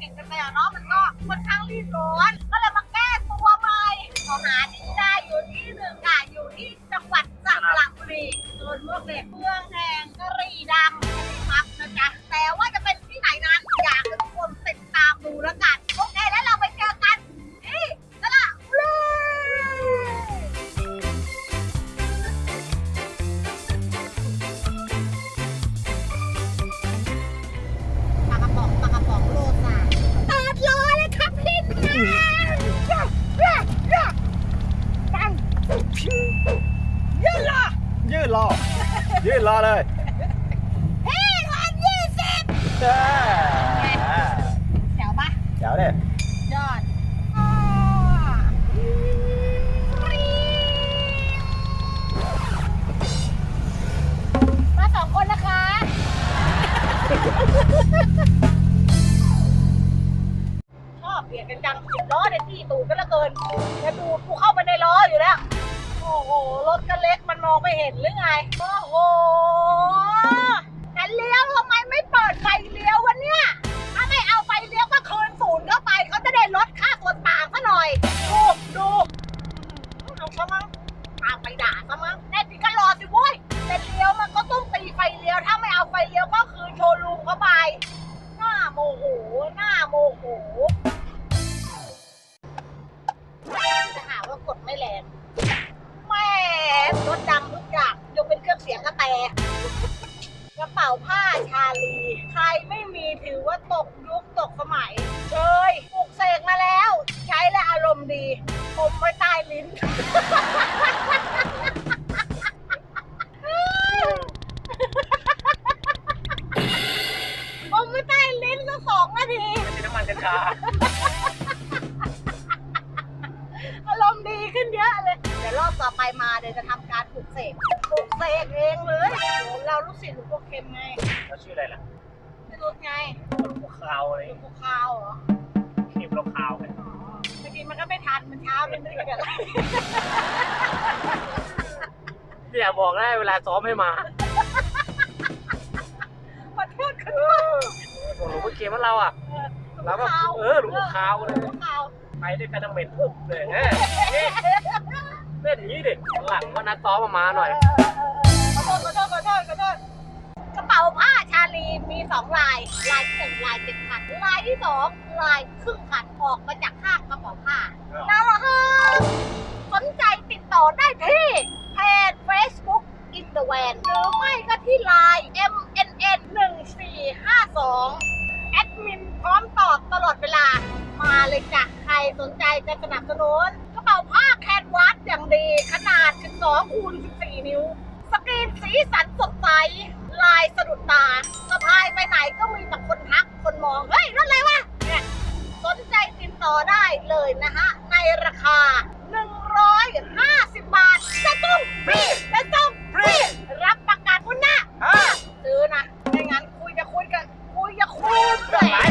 เห็กันไปอะเนาะมันก็ค่อนข้างรีบร้อนก็เลยมาแก้ตัวใหม่ขอหาที่ได้อยู่ที่หนึ่งค่ะอยู่ที่จังหวัดสระบุรีโซนมวกเด็ก ยืดรอเลยพี่พันยี่สิบเออแถวปะเดี๋ยวเนี่ยยอดอ้อฟรีมาสองคนนะคะ ชอบเปลี่ยนกันจังสิบล้อเนี่ยที่ตูดก็แล้วเกินจะดูกูเข้าไปในล้ออยู่แล้ว โอ้โห รถก็เล็ก มองไม่เห็นหรือไง โอ้โห อมไว้ใต้ลิ้น ได้เวลาซ้อมให้มาขอโทษขอโทษหลวงพ่อเกมว่าเราอะเราก็เออหลวงพ่อคาวเลยหลวงพ่อคาวไปด้วยกันทั้งเหม็นปุ๊บเลยเอ้ยนี่เล่นอย่างนี้ดิหลังก็นัดซ้อมมามาหน่อยขอโทษขอโทษขอโทษขอโทษกระเป๋าผ้าชาลีมีสองลายลายที่หนึ่งลายเจ็ดขันลายที่สองลายครึ่งขันออกมาจากข้างกระเป๋าผ้าน่ารักสนใจติดต่อได้ที่เพจ Facebook in the van หรือไม่ก็ที่ Line MNN 1452แอดมินพร้อมตอบตลอดเวลา มาเลยจ้ะใครสนใจจะสนับสนุนกระเป๋าผ้าแคนวาสอย่างดี ขนาด 12คูณ14 นิ้ว สกรีนสีสันสดใส ลายสะดุดตาสะพายไปไหนก็มีแต่คนทักคนมอง เฮ้ยรถอะไรวะเนี่ยสนใจติดต่อได้เลยนะฮะ ในราคา 150 บาทจะส่งฟรีจะส่ง ฟรี รับประกันคุณนะอะซื้อนะไม่งั้นคุยจะคุยกับคุยจะคุยแหละ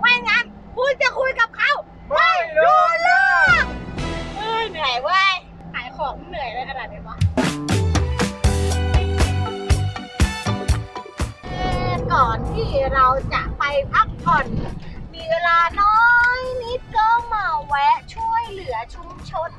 ไม่งั้นคุยจะคุยกับเขาไม่รู้เรื่องเอ้ยเหนื่อยเว้ยขายของเหนื่อยเลยขนาดนี้วะเอ่อก่อนที่เราจะไปพักผ่อน มีเวลาน้อยนิดก็มาแวะช่วยเหลือชุมชน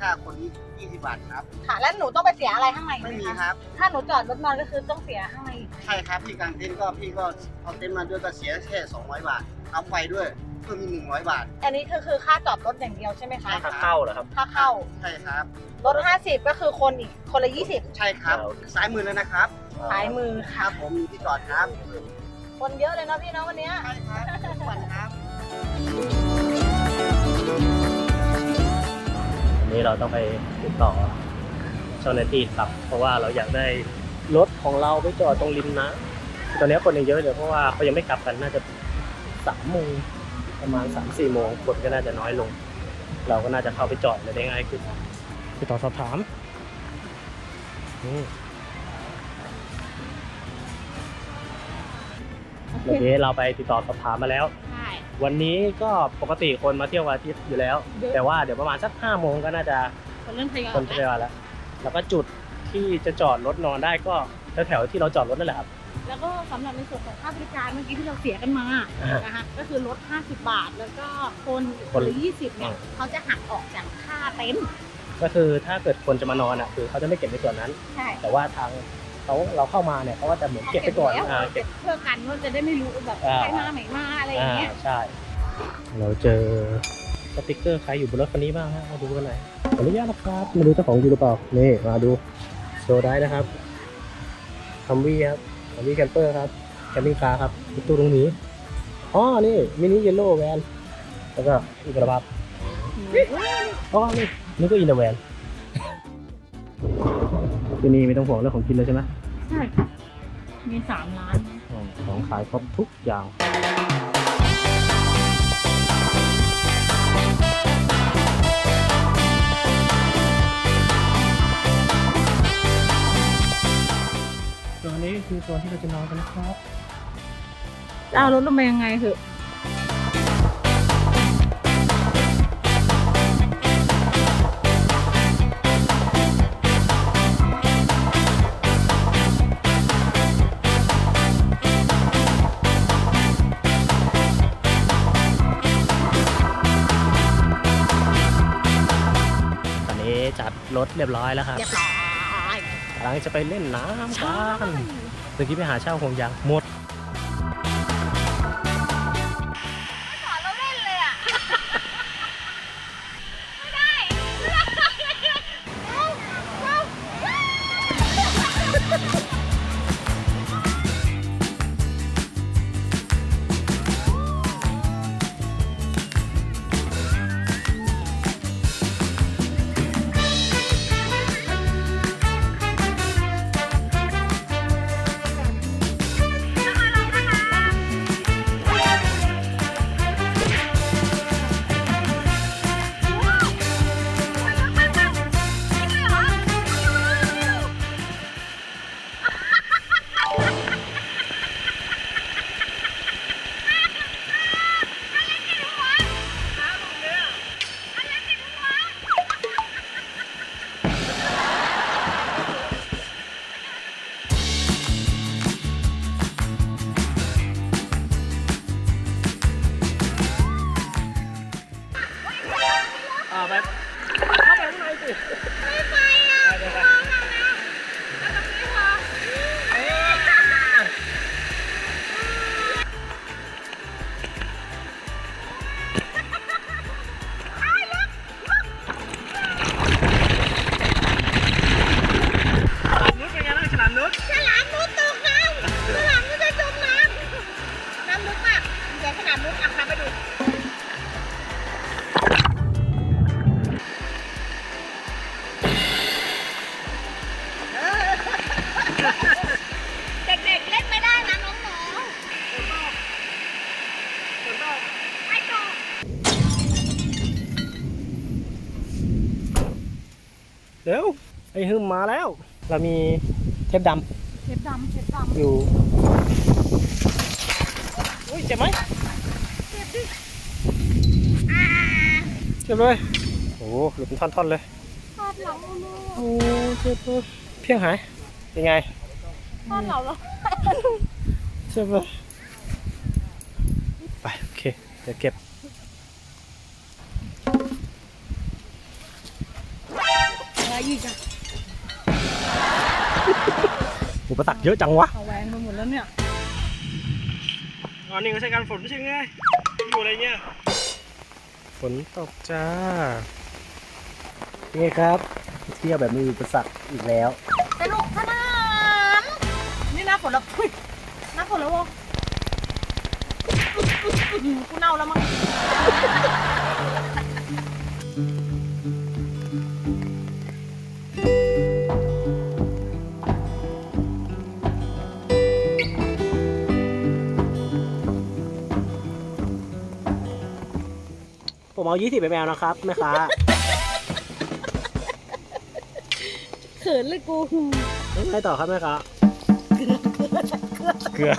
ค่าคนนี้20บาทครับ ค่ะ แล้วหนูต้องไปเสียอะไรข้างในไหไม่มีคะครับ ถ้าหนูจอดรถนอนก็คือต้องเสียข้างในอีกใช่ครับพี่กางเต็นท์ก็พี่ก็เอาเต็นท์มาด้วยก็เสียแค่200 บาท เอาไฟด้วยเพิ่มอีก100 บาท อันนี้คือคือค่าจอดรถอย่างเดียวใช่ไหมคะ ใช่ครับเข้าเหรอครับ ค่าเข้าใช่ครับ รถ 50 ก็คือคนอีกคนละ20ใช่ครับซ้ายมือแล้วนะครับซ้ายมือคค่ะ รับผมมีที่จอดครับคนเยอะเลยเนาะพี่เนาะวันเนี้ย ใช่ครับทุกวันครับ นนี้เราต้องไปติดต่อเจ้าหน้าที่ครับ เพราะว่าเราอยากได้รถของเราไปจอดตรงริมน้ำตอนนี้คนยังเยอะเลยเพราะว่าเขายังไม่กลับกันน่าจะสามโมงประมาณสามสี่โมงคนก็น่าจะน้อยลง เราก็น่าจะเข้าไปจอดเลยได้ง่ายขึ้นติดต่อสอบถามอืมเมื่อกี้เราไปติดต่อสอบถามมาแล้วใช่ วันนี้ก็ปกติคนมาเที่ยววันอาทิตย์อยู่แล้ว เยอะ แต่ว่าเดี๋ยวประมาณสักห้าโมงก็น่าจะคนเริ่มทยอยคนทยอยแล้ว แล้วก็จุดที่จะจอดรถนอนได้ก็แถวๆที่เราจอดรถนั่นแหละครับ แล้วก็สำหรับในส่วนของค่าบริการเมื่อกี้ที่เราเสียกันมาอ่านะคะก็คือลด 50 บาท แล้วก็คนคนละ20เนี่ยอ่า เขาจะหักออกจากค่าเต็นท์ก็คือถ้าเกิดคนจะมานอนอะคือเขาจะไม่เก็บในส่วนนั้น ใช่แต่ว่าทาง เขาเราเข้ามาเนี่ยเขาก็จะเหมือนเก็บไปก่อนแล้วอ่าเก็เก็บบเพื่อกันว่าจะได้ไม่รู้แบบอ่าใครมาไหนมาอะไรอย่างเงี้ยใช่ เราเจอสติกเกอร์ใครอยู่บนรถคันนี้บ้างฮะมาดูกันหน่อยขออนุญาตนะครับมาดูเจ้าของอยู่หรือเปล่านี่มาดูโชว์ได้นะครับคัมวี่ครับคัมวี่แคมเปอร์ครับแคมปิ้งคาร์ครับมีตู้ตรงนี้อ๋อนี่มินิเยลโล่แวนแล้วก็อีกระบับอ๋อนี่นี่ก็อินเดอร์แวน ที่นี่ไม่ต้องห่วงเรื่องของกินเลยใช่ไหมใช่ มีสามล้านอ๋อของขายครบทุกอย่างตัวนี้คือตัวที่เราจะนอนกันนะครับจะเอารถลงไปยังไงคือตอน จัดรถเรียบร้อยแล้วครับเรียบร้อยกำลังจะไปเล่นน้ำใช่กันเมื่อกี้ไปหาเช่าห่วงยางหมด Yeah. เร็วไอ้หึมมาแล้ว เรามีเทปดเทปดำเทปดำอยู่อุ้ยเจ็บไหมำเทปดิอ่าเจ็บเลยโอ้โหหลุดเป็นท่อนๆเลยทอดเราลูกโอ้เจ็บเลยเพียงหายเป็นไงทอดเราแล้วเจ็บเลยไปโอเคเดี๋ยวเก็บ อีกอะอุปสรรคเยอะจังวะเอาแหวงไปหมดแล้วเนี่ยอ๋อนี่ก็ใช้การฝนไม่ใช่ไงอยู่อะไรเงี้ยฝนตกจ้านี่ครับเที่ยวแบบมีอุปสรรคอีกแล้วสนุกสนานนี่หน้าฝนแล้วอุ๊ยหน้าฝนแล้ววะอื้อหือกูเน่าแล้วมั้ง เอายี่สิบไปแมวนะครับแม่ค้าเขินเลยกูไงต่อครับแม่ค้าเกลือ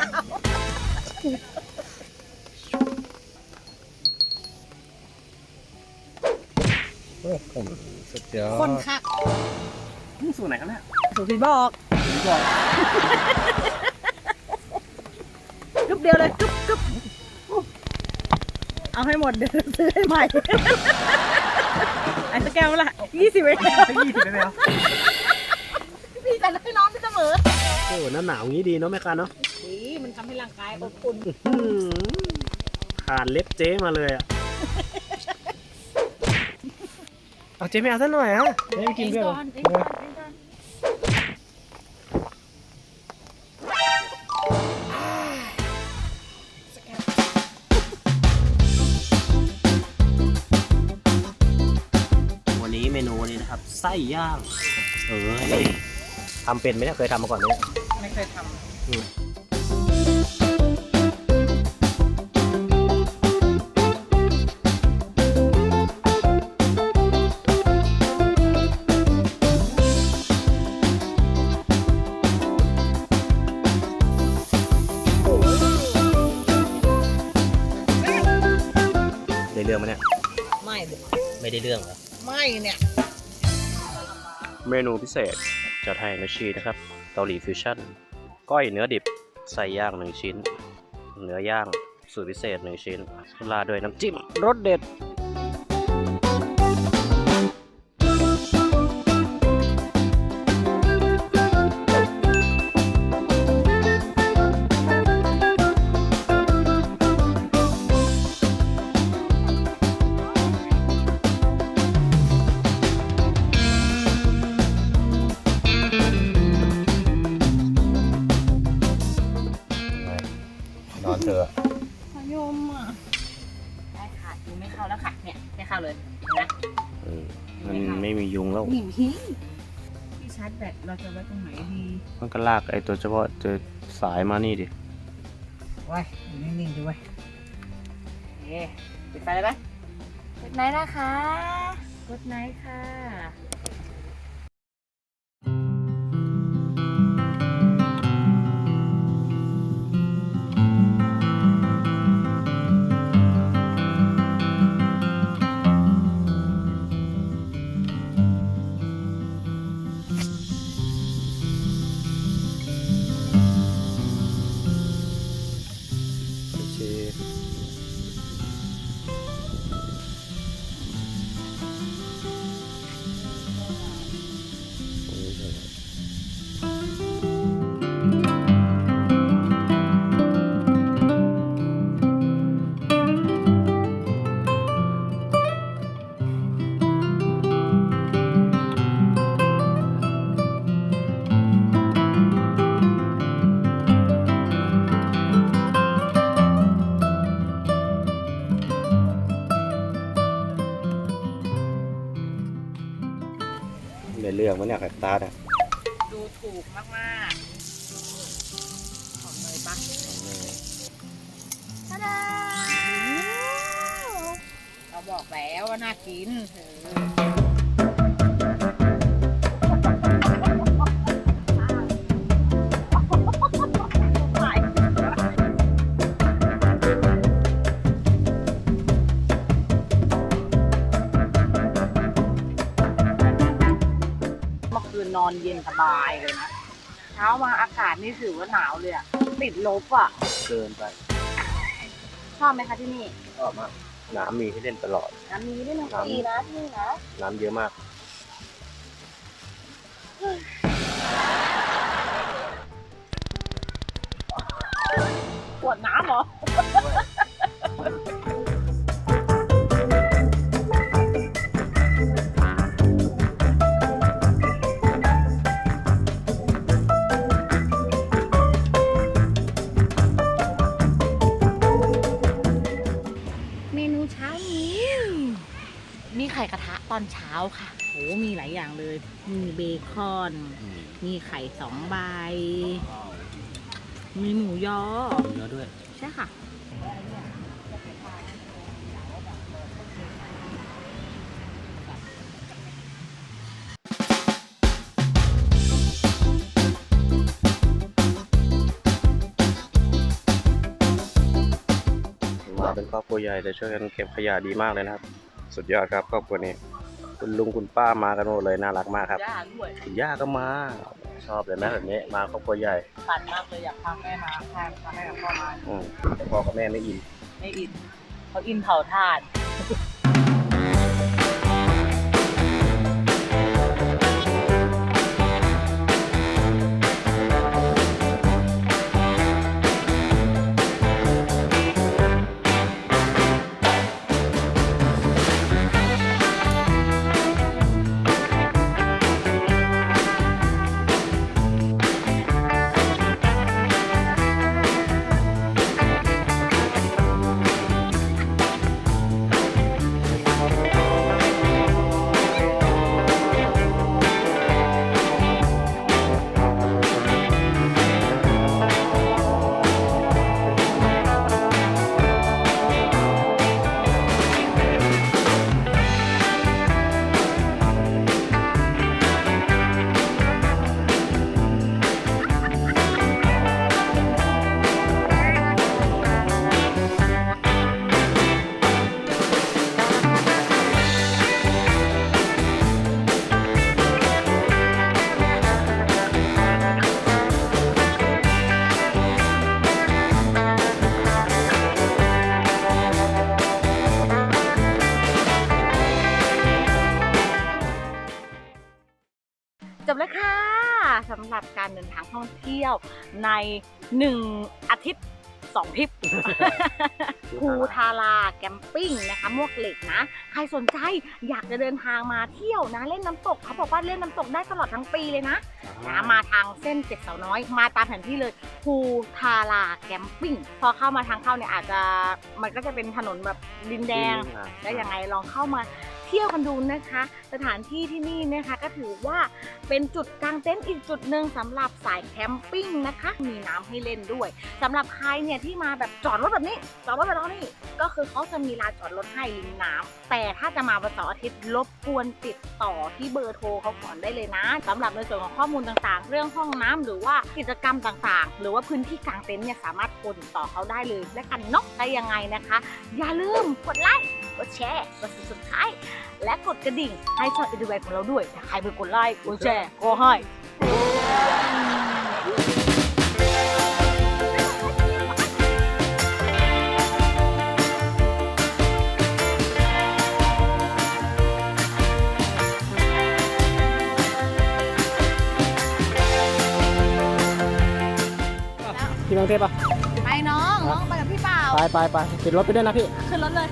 โอ้ผมสุดยอดคนคักสูตรไหนครับเนี่ยสุพี่บอก กึบเดียวเลยกึบกึบ เอาให้หมดเดี๋ยวซื้อให้ใหม่ไอ้สแกมละยี่สิบเองไปยี่สิบไปแมวพี่แต่ให้น้องพี่เสมอโอ้หน้าหนาวงี้ดีเนาะแม่ค้าเนาะดีมันทำให้ร่างกายอบอุ่นอื้อหือผ่านเล็บเจ๊มาเลยอะเอาเจ๊ไม่เอาซะหน่อยฮะเจ๊ไม่กินด้วยเหรอเองก่อ ไส้ย่าง เอ้ยทำเป็นไหมเนี่ยเคยทำมาก่อนไหมเนี่ยไม่เคยทอืม พิเศษจะไทยนาชีนะครับเกาหลีฟิวชั่นก้อยเนื้อดิบใส่ย่างหนึ่งชิ้น เนื้อย่างสูตรพิเศษหนึ่งชิ้นราด้วยน้ำจิ้มรสเด็ด ลากไอ้ตัวเฉพาะตัวสายมานี่ดิไว้อยู่นิ่งๆดูไว้เอ๊ปิดไฟเลยไหมกดไนท์นะคะกดไนท์ค่ะ ตาเนี่ยดูถูกมากๆของเลยปะทาดาเราบอกแล้วว่าน่ากินเออ อคืนนอนเย็นสบายเลยนะ เช้ามาอากาศนี่ถือว่าหนาวเลยอะติดลบอะเกินไปชอบไหมคะที่นี่ชอบมากน้ำมีให้เล่นตลอด น้ำมีด้วยนะน้ำดีนะที่นี่นะ น้ำเยอะมาก ปวดน้ำเหรอ ตอนเช้าค่ะ โอ้มีหลายอย่างเลย มีเบคอน มีไข่สองใบ มีหมูยอเยอะด้วย ใช่ค่ะ มาเป็นครอบครัวใหญ่แต่ช่วยกันเก็บขยะดีมากเลยนะครับ สุดยอดครับครอบครัวนี้ คุณลุงคุณป้ามากันหมดเลยน่ารักมากครับย่าด้วยคุณย่าก็มา ชอบเลยนะแบบนี้มาครอบครัวใหญ่ฝันมากเลยอยากพาแม่มาพาพาแม่กับพ่อมาอืมแต่พ่อกับแม่ไม่อินไม่อินเขาอินเผาถ่าน จบแล้วค่ะสำหรับการเดินทางท่องเที่ยวในหนึ่งอาทิตย์สองทริปภูทาราแกมปิ้งนะคะมวกเหล็กนะ ใครสนใจอยากจะเดินทางมาเที่ยวนะ เล่นน้ำตกเขาบอกว่าเล่นน้ำตกได้ตลอดทั้งปีเลยนะนะมาทางเส้นเจ็ดเสาน้อยมาตามแผนที่เลยภูทาราแกมปิ้งพอเข้ามาทางเข้าเนี่ยอาจจะมันก็จะเป็นถนนแบบดินแดงแล้วยังไงลองเข้ามาเที่ยวกันดูนะคะสถานที่ที่นี่นะคะ ก็ถือว่าเป็นจุดกางเต็นท์อีกจุดหนึ่งสำหรับสายแคมปิ้งนะคะ มีน้ำให้เล่นด้วยสำหรับใครเนี่ยที่มาแบบจอดรถแบบนี้ จอดรถแบบนี้ก็คือเขาจะมีลานจอดรถให้ริมน้ำแต่ถ้าจะมาวันเสาร์อาทิตย์รบกวนติดต่อที่เบอร์โทรเขาก่อนได้เลยนะสำหรับในส่วนของข้อมูลต่างๆ เรื่องห้องน้ำหรือว่ากิจกรรมต่างๆ หรือว่าพื้นที่กางเต็นท์เนี่ยสามารถโทรติดต่อเขาได้เลยและกันเนาะได้ยังไงนะคะ อย่าลืมกดไลค์กดแชร์กดสุดท้ายและกดกระดิ่งให้ช่องอินดูแวนของเราด้วยถ้าใครเป็นกดไลค์กดแชร์ก็ให้พี่บางเทพปะไปน้องน้องไปกับพี่เปล่าไปไปไปติดรถไปด้วยนะพี่ ขึ้นรถเลย